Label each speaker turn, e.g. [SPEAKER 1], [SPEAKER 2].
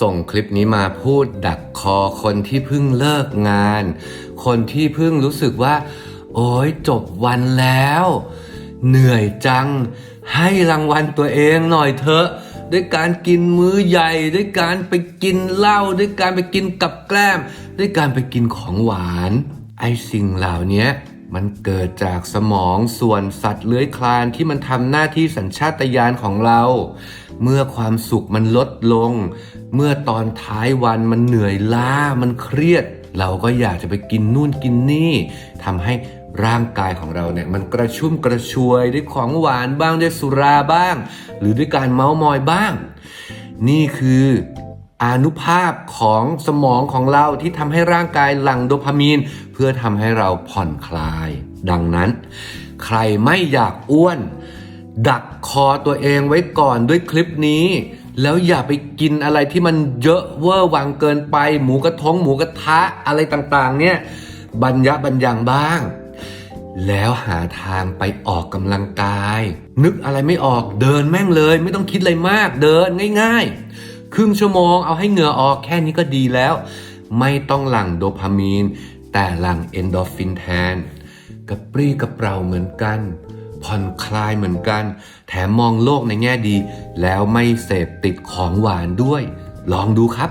[SPEAKER 1] ส่งคลิปนี้มาพูดดักคอคนที่เพิ่งเลิกงาน คนที่เพิ่งรู้สึกว่า โอ้ยจบวันแล้ว เหนื่อยจัง ให้รางวัลตัวเองหน่อยเถอะ ด้วยการกินมื้อใหญ่ ด้วยการไปกินเหล้าด้วยการไปกินกับแกล้ม ด้วยการไปกินของหวาน ไอ้สิ่งเหล่านี้มันเกิดจากสมองส่วนสัตว์เลื้อยคลานที่มันทำหน้าที่สัญชาตญาณของเรา เมื่อความสุขมันลดลง เมื่อตอนท้ายวันมันเหนื่อยล้ามันเครียด เราก็อยากจะไปกินนู่นกินนี่ทำให้ร่างกายของเราเนี่ยมันกระชุ่มกระชวยด้วยของหวานบ้างด้วยสุราบ้าง หรือด้วยการเมามอยบ้าง นี่คืออนุภาพของสมองของเราที่ทำให้ร่างกายหลั่งโดพามีน เพื่อทำให้เราผ่อนคลาย ดังนั้น ใครไม่อยากอ้วน ดักคอตัวเองไว้ก่อนด้วยคลิปนี้ แล้วอย่าไปกินอะไรที่มันเยอะเวอร์วังเกินไป หมูกระทงหมูกระทะอะไรต่างๆ เนี่ยบัญญะบัญญังบ้าง แล้วหาทางไปออกกำลังกาย นึกอะไรไม่ออกเดินแม่งเลย ไม่ต้องคิดอะไรมากเดินง่ายๆ ครึ่งชั่วโมงเอาให้เหงื่อออกแค่นี้ก็ดีแล้ว ไม่ต้องหลั่งโดพามีน แต่หลั่งเอนโดรฟินแทนกระปรี้กระเปร่าเหมือนกัน ผ่อนคลายเหมือนกัน แถมมองโลกในแง่ดี แล้วไม่เสพติดของหวานด้วย ลองดูครับ